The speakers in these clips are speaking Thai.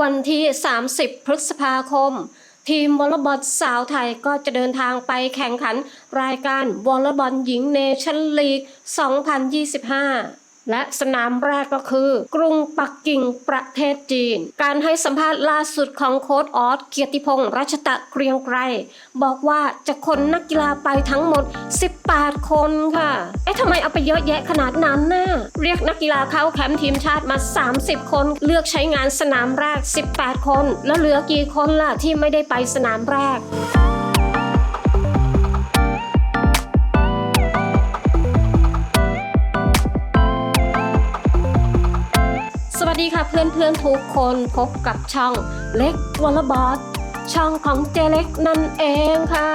วันที่ 30 พฤษภาคม ทีมวอลเลย์บอลสาวไทยก็จะเดินทางไปแข่งขันรายการวอลเลย์บอลหญิงเนชั่นลีก 2025 และสนามแรกก็คือ กรุงปักกิ่งประเทศจีน การให้สัมภาษณ์ล่าสุดของโค้ชออสเกียรติพงศ์รัชตะเกรียงไกรบอกว่าจะคนนักกีฬาไปทั้งหมด 18 คนค่ะ เอ๊ะทำไมเอาไปเยอะแยะขนาดนั้นน่ะเรียกนักกีฬาเข้าแคมป์ทีมชาติมา 30 คน เลือกใช้งานสนามแรก 18 คน แล้วเหลือกี่คนล่ะที่ไม่ได้ไปสนามแรก ดีค่ะเพื่อนๆทุกคนพบกับช่องเล็กวอลบอสช่องของเจเล็กนั่นเองค่ะ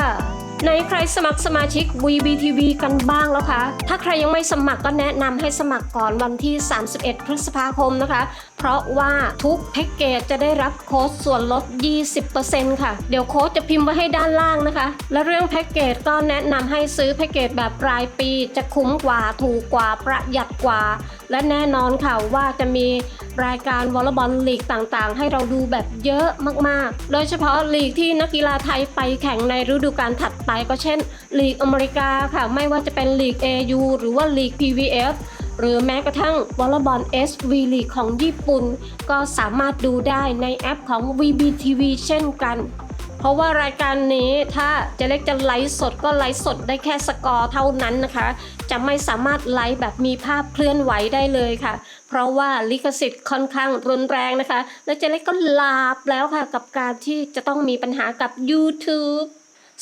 ในใครสมัครสมาชิก VBTV กันบ้างแล้วคะ ถ้าใครยังไม่สมัครก็แนะนำให้สมัครก่อนวันที่ 31 พฤษภาคมนะคะ เพราะว่าทุกแพ็กเกจจะได้รับโค้ดส่วนลด 20%ค่ะ เดี๋ยวโค้ดจะพิมพ์ไว้ให้ด้านล่างนะคะ และเรื่องแพ็กเกจก็แนะนำให้ซื้อแพ็กเกจแบบรายปี จะคุ้มกว่าถูกกว่าประหยัดกว่า และแน่นอนค่ะว่าจะมีรายการวอลเลย์บอลลีกต่างๆ ให้เราดูแบบเยอะมากๆ โดยเฉพาะลีกที่นักกีฬาไทยไปแข่งในฤดูกาลถัดไปก็เช่นลีกอเมริกาค่ะ ไม่ว่าจะเป็นลีก AU หรือว่าลีก PVF หรือแม้กระทั่งวอลเลย์บอล SV League ของญี่ปุ่น ก็สามารถดูได้ในแอปของ VBTV เช่นกัน เพราะว่ารายการนี้ถ้าเจะเล็กจะไลฟ์สดก็ไลฟ์สดได้แค่สกอร์เท่านั้นนะคะ จะไม่สามารถไลฟ์แบบมีภาพเคลื่อนไหวได้เลยค่ะ เพราะว่าลิขสิทธิ์ค่อนข้างรุนแรงนะคะ และเจะเล็กก็ลาบแล้วค่ะกับการที่จะต้องมีปัญหากับ YouTube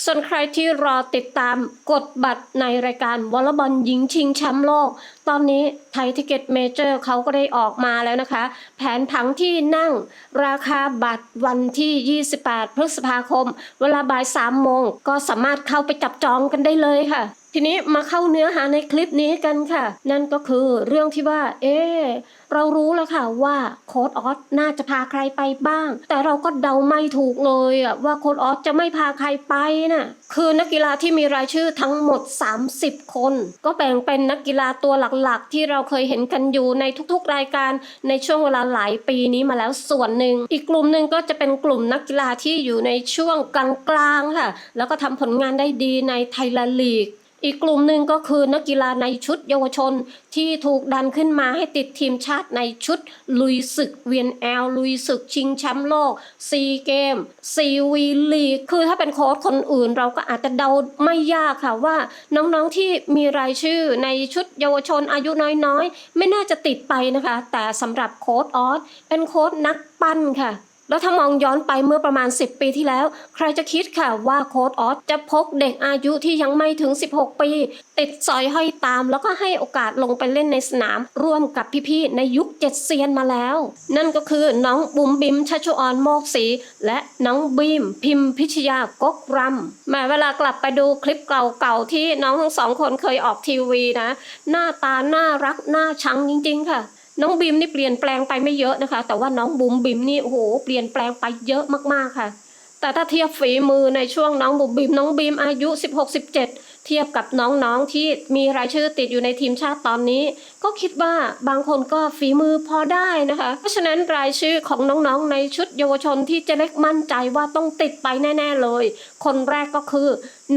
ส่วนใครที่รอติดตามกดบัตรในรายการวอลเลย์บอลหญิงชิงแชมป์โลก ตอนนี้ไทยทิเก็ตเมเจอร์เขาก็ได้ออกมาแล้วนะคะ แผนผังที่นั่งราคาบัตรวันที่ 28 พฤษภาคม เวลาบ่าย 3 โมง ก็สามารถเข้าไปจับจองกันได้เลยค่ะ ทีนี้มาเข้าเนื้อหาในคลิปนี้กันค่ะ นั่นก็คือเรื่องที่ว่า เอ๊เรารู้แล้วค่ะว่าโค้ดออสน่าจะพาใครไปบ้าง แต่เราก็เดาไม่ถูกเลยอะว่าโค้ดออสจะไม่พาใครไปน่ะคือนักกีฬาที่มีรายชื่อทั้งหมด 30 คน ก็แบ่งเป็นนักกีฬาตัวหลักๆ ที่เราเคยเห็นกันอยู่ในทุกๆรายการในช่วงเวลาหลายปีนี้มาแล้วส่วนหนึ่ง อีกกลุ่มหนึ่งก็จะเป็นกลุ่มนักกีฬาที่อยู่ในช่วงกลางๆค่ะ แล้วก็ทำผลงานได้ดีในไทยแลนด์ลีก อีกกลุ่มหนึ่งก็คือนักกีฬาในชุดเยาวชนที่ถูกดันขึ้นมาให้ติดทีมชาติในชุด ลุยศึกเวียนแอลลุยศึกชิงแชมป์โลกซีเกมซีวีลีกคือถ้าเป็นโค้ชคนอื่นเราก็อาจจะเดาไม่ยากค่ะว่า น้องๆที่มีรายชื่อในชุดเยาวชนอายุน้อยๆ ไม่น่าจะติดไปนะคะ แต่สำหรับโค้ชออสเป็นโค้ชนักปั้นค่ะ แล้วถ้ามองย้อนไปเมื่อประมาณ 10 ปีที่แล้ว ใครจะคิดค่ะว่าโค้ดออสจะพกเด็กอายุที่ยังไม่ถึง 16 ปี ติดสอยห้อยตาม แล้วก็ให้โอกาสลงไปเล่นในสนาม ร่วมกับพี่ๆในยุคเจ็ดเซียนมาแล้ว นั่นก็คือน้องบุ๋มบิมชัชออนโมกศรีและน้องบีม พิมพิชยากกรำแม้เวลากลับไปดูคลิปเก่าๆที่น้องทั้งสองคนเคยออกทีวีนะ หน้าตาน่ารักน่าชังจริงๆค่ะ น้องบิมนี่เปลี่ยนแปลงไปไม่เยอะนะคะ แต่ว่าน้องบุ๋มบิมนี่โอ้โหเปลี่ยนแปลงไปเยอะมากๆค่ะ แต่ถ้าเทียบฝีมือในช่วงน้องบุ๋มบิมน้องบิมอายุ 16-17 เทียบกับน้องๆที่มีรายชื่อติดอยู่ในทีมชาติตอนนี้ ก็คิดว่าบางคนก็ฝีมือพอได้นะคะ เพราะฉะนั้นรายชื่อของน้องๆในชุดเยาวชนที่เจเล็กมั่นใจว่าต้องติดไปแน่ ๆเลย คนแรกก็คือ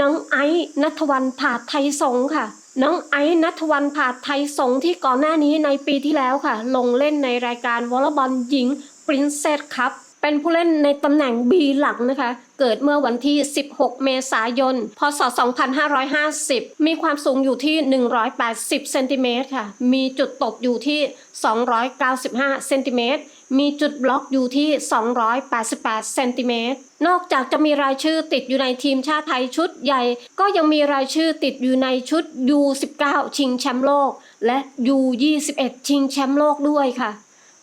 น้องไอซ์นัทวันผาไทยสงค่ะ น้องไอซ์นัทวันผาดไทยสงที่ก่อนหน้านี้ในปีที่แล้วค่ะ ลงเล่นในรายการวอลเลย์บอลหญิง Princess Cup เป็นผู้เล่นในตำแหน่ง B หลังนะคะ เกิดเมื่อวันที่ 16 เมษายน พศ 2550 มีความสูงอยู่ที่ 180 เซนติเมตรค่ะ มีจุดตบอยู่ที่ 295 เซนติเมตร มีจุดบล็อกอยู่ที่ 288 เซนติเมตร นอกจากจะมีรายชื่อติดอยู่ในทีมชาติไทยชุดใหญ่ ก็ยังมีรายชื่อติดอยู่ในชุด U19 ชิงแชมป์โลก และ U21 ชิงแชมป์โลกด้วยค่ะ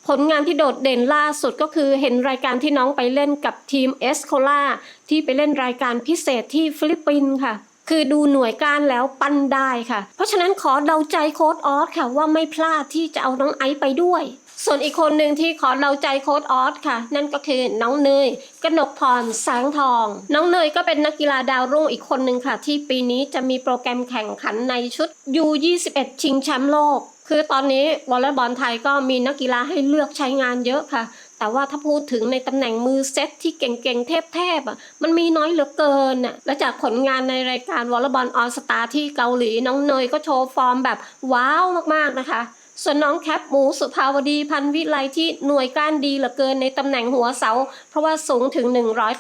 ผลงานที่โดดเด่นล่าสุดก็คือเห็นรายการที่น้องไปเล่นกับทีมเอสโคล่าที่ไปเล่นรายการพิเศษที่ฟิลิปปินส์ค่ะคือดูหน่วยกานแล้วปั้นได้ค่ะ เพราะฉะนั้นขอเดาใจโค้ดออสค่ะว่าไม่พลาดที่จะเอาน้องไอซ์ไปด้วย ส่วนอีกคนหนึ่งที่ขอเดาใจโค้ดออสค่ะ นั่นก็คือน้องเนยกนกพรแสงทอง น้องเนยก็เป็นนักกีฬาดาวรุ่งอีกคนหนึ่งค่ะ ที่ปีนี้จะมีโปรแกรมแข่งขันในชุด U21 ชิงแชมป์โลก คือตอนนี้วอลเลย์บอลไทยก็มีนักกีฬาให้เลือกใช้งานเยอะค่ะแต่ว่าถ้าพูดถึงในตำแหน่งมือเซตที่เก่งๆ เทพๆอะมันมีน้อยเหลือเกินอะและจากผลงานในรายการวอลเลย์บอลออสตาที่เกาหลีน้องเนยก็โชว์ฟอร์มแบบว้าวมากๆนะคะ ส่วนน้องแคปหมูสุภาวดีพันวิไลที่หน่วยก้านดีเหลือเกินในตำแหน่งหัวเสา เพราะว่าสูงถึง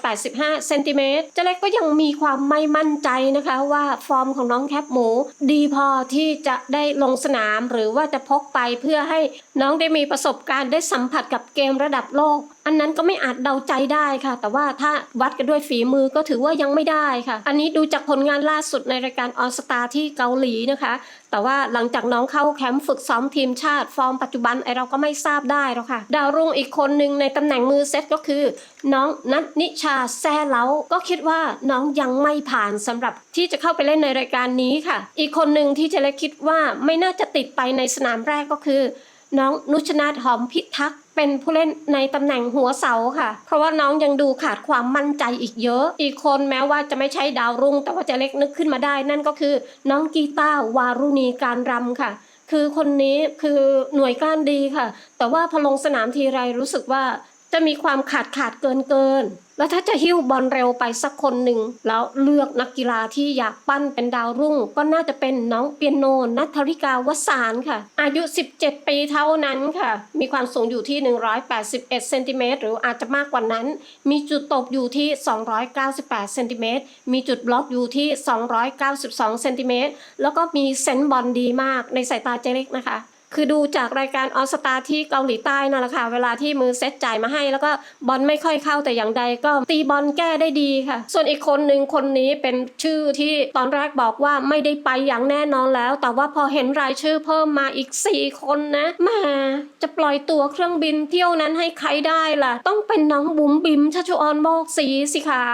185เซนติเมตรเจเล็กก็ยังมีความไม่มั่นใจนะคะว่าฟอร์มของน้องแคปหมู ดีพอที่จะได้ลงสนามหรือว่าจะพกไปเพื่อให้น้องได้มีประสบการณ์ได้สัมผัสกับเกมระดับโลก อันนั้นก็ไม่อาจเดาใจได้ค่ะ แต่ว่าถ้าวัดกันด้วยฝีมือก็ถือว่ายังไม่ได้ค่ะ อันนี้ดูจากผลงานล่าสุดในรายการออสตาที่เกาหลีนะคะ แต่ว่าหลังจากน้องเข้าแคมป์ฝึกซ้อมทีมชาติ ฟอร์มปัจจุบันไอเราก็ไม่ทราบได้หรอกค่ะ ดาวรุ่งอีกคนหนึ่งในตำแหน่งมือเซตก็คือ น้องนัทนิชาแซ่เล้าก็คิดว่าน้องยังไม่ผ่านสำหรับที่จะเข้าไปเล่นในรายการนี้ค่ะ อีกคนหนึ่งที่เจเล็กคิดว่าไม่น่าจะติดไปในสนามแรกก็คือ น้องนุชนาถหอมพิทักษ์เป็นผู้เล่นในตำแหน่งหัวเสาค่ะ เพราะว่าน้องยังดูขาดความมั่นใจอีกเยอะ อีกคนแม้ว่าจะไม่ใช่ดาวรุ่ง แต่ว่าจะเล็กนึกขึ้นมาได้ นั่นก็คือ น้องกีตาร์วารุณีการรำค่ะ คือคนนี้คือหน่วยก้านดีค่ะ แต่ว่าพอลงสนามทีไรรู้สึกว่า จะมีความขาดขาดเกินเกิน แล้วถ้าจะหิ้วบอลเร็วไปสักคนหนึ่ง แล้วเลือกนักกีฬาที่อยากปั้นเป็นดาวรุ่ง ก็น่าจะเป็นน้องเปียโนนัทธริกาวสานค่ะ อายุ 17 ปีเท่านั้นค่ะ มีความสูงอยู่ที่ 181 เซนติเมตรหรืออาจจะมากกว่านั้น มีจุดตบอยู่ที่ 298 เซนติเมตร มีจุดบล็อกอยู่ที่ 292 เซนติเมตร แล้วก็มีเซนส์บอลดีมากในสายตาเจเล็กนะคะ คือดูจากรายการออสตาที่เกาหลีใต้นั่นแหละค่ะ เวลาที่มือเซตจ่ายมาให้ แล้วก็บอลไม่ค่อยเข้าแต่อย่างใดก็ตีบอลแก้ได้ดีค่ะ ส่วนอีกคนหนึ่งคนนี้เป็นชื่อที่ตอนแรกบอกว่าไม่ได้ไปอย่างแน่นอนแล้ว แต่ว่าพอเห็นรายชื่อเพิ่มมาอีก 4 คนนะแมาจะปล่อยตัวเครื่องบินเที่ยวนั้นให้ใครได้ล่ะ ต้องเป็นน้องบุ๋มบิมชัชออนโมกสีสิคะ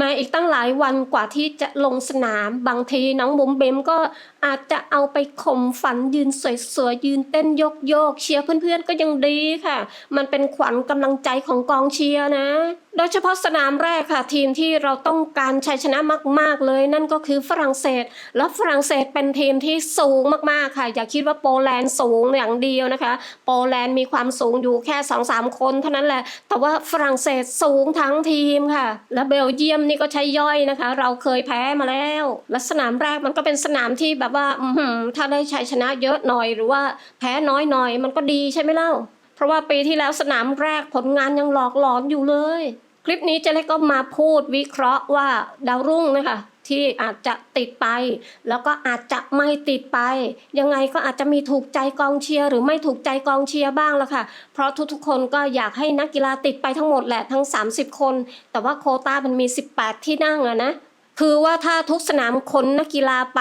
มาอีกตั้งหลายวันกว่าที่จะลงสนาม บางทีน้องบุ๋มเบมก็อาจจะเอาไปข่มฝันยืนสวยๆยืนเต้นโยกโยกๆเชียร์เพื่อนๆก็ยังดีค่ะ มันเป็นขวัญกำลังใจของกองเชียร์นะ โดยเฉพาะสนามแรกค่ะ ทีมที่เราต้องการชัยชนะมาก ๆ เลย นั่นก็คือฝรั่งเศส และฝรั่งเศสเป็นทีมที่สูงมากๆค่ะ อย่าคิดว่าโปแลนด์สูงอย่างเดียวนะคะ โปแลนด์มีความสูงอยู่แค่2อสามคนเท่านั้นแหละ แต่ว่าฝรั่งเศสสูงทั้งทีมค่ะ และเบลเยียมนี่ก็ใช้ย่อยนะคะ เราเคยแพ้มาแล้ว และสนามแรกมันก็เป็นสนามที่แบบว่าถ้าได้ชัยชนะเยอะหน่อยหรือว่าแพ้น้อยหน่อยมันก็ดีใช่ไหมเล่า เพราะว่าปีที่แล้วสนามแรกผลงานยังหลอกหลอนอยู่เลย คลิปนี้เจะเล็กก็มาพูดวิเคราะห์ว่าดาวรุ่งนะคะที่อาจจะติดไป แล้วก็อาจจะไม่ติดไป ยังไงก็อาจจะมีถูกใจกองเชียร์หรือไม่ถูกใจกองเชียร์บ้างละค่ะ เพราะทุกๆคนก็อยากให้นักกีฬาติดไปทั้งหมดแหละทั้ง 30 คน แต่ว่าโคต้ามันมี 18 ที่นั่งอะนะ คือว่าถ้าทุกสนามคนนักกีฬาไป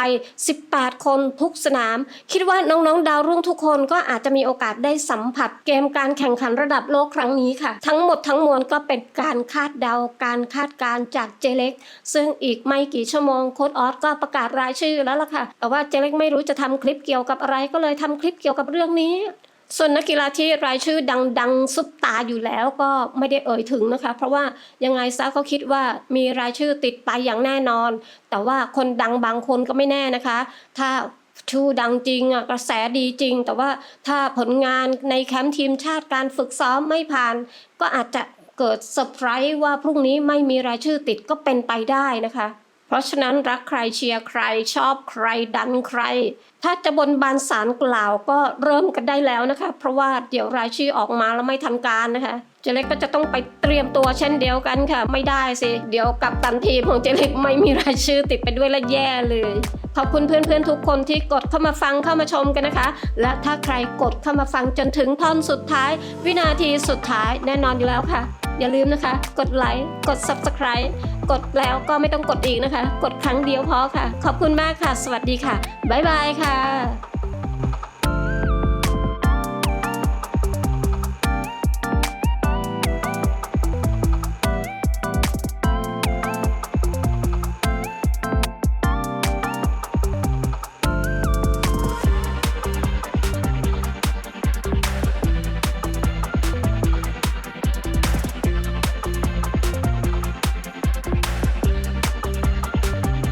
18 คนทุกสนาม คิดว่าน้องๆ ดาวรุ่งทุกคนก็อาจจะมีโอกาสได้สัมผัสเกมการแข่งขันระดับโลกครั้งนี้ค่ะ ทั้งหมดทั้งมวลก็เป็นการคาดเดาการคาดการจากเจเล็ก ซึ่งอีกไม่กี่ชั่วโมงโค้ดออสก็ประกาศรายชื่อแล้วล่ะค่ะแต่ว่าเจเล็กไม่รู้จะทำคลิปเกี่ยวกับอะไรก็เลยทำคลิปเกี่ยวกับเรื่องนี้ ส่วนนักกีฬาที่รายชื่อดังๆซุปตาอยู่แล้วก็ไม่ได้เอ่ยถึงนะคะ เพราะว่ายังไงซะเขาคิดว่ามีรายชื่อติดไปอย่างแน่นอน แต่ว่าคนดังบางคนก็ไม่แน่นะคะ ถ้าชื่อดังจริงอะกระแสดีจริง แต่ว่าถ้าผลงานในแคมป์ทีมชาติการฝึกซ้อมไม่ผ่าน ก็อาจจะเกิดเซอร์ไพรส์ว่าพรุ่งนี้ไม่มีรายชื่อติดก็เป็นไปได้นะคะ ราะฉะนั้นรักใครเชียร์ใครชอบใครดันใคร ถ้าจะบนบานสารกล่าวก็เริ่มกันได้แล้วนะคะ เพราะว่าเดี๋ยวรายชื่อออกมาแล้วไม่ทันการนะคะเจเล็กก็จะต้องไปเตรียมตัวเช่นเดียวกันค่ะ ไม่ได้สิ เดี๋ยวกับตันทีมของเจเล็กไม่มีรายชื่อติดไปด้วยและแย่เลย ขอบคุณเพื่อนๆทุกคนที่กดเข้ามาฟังเข้ามาชมกันนะคะ และถ้าใครกดเข้ามาฟังจนถึงท่อนสุดท้าย วินาทีสุดท้ายแน่นอนอยู่แล้วค่ะ อย่าลืมนะคะ กดไลค์ กด Subscribe กดแล้วก็ไม่ต้องกดอีกนะคะ กดครั้งเดียวพอค่ะ ขอบคุณมากค่ะ สวัสดีค่ะ บ๊ายบายค่ะ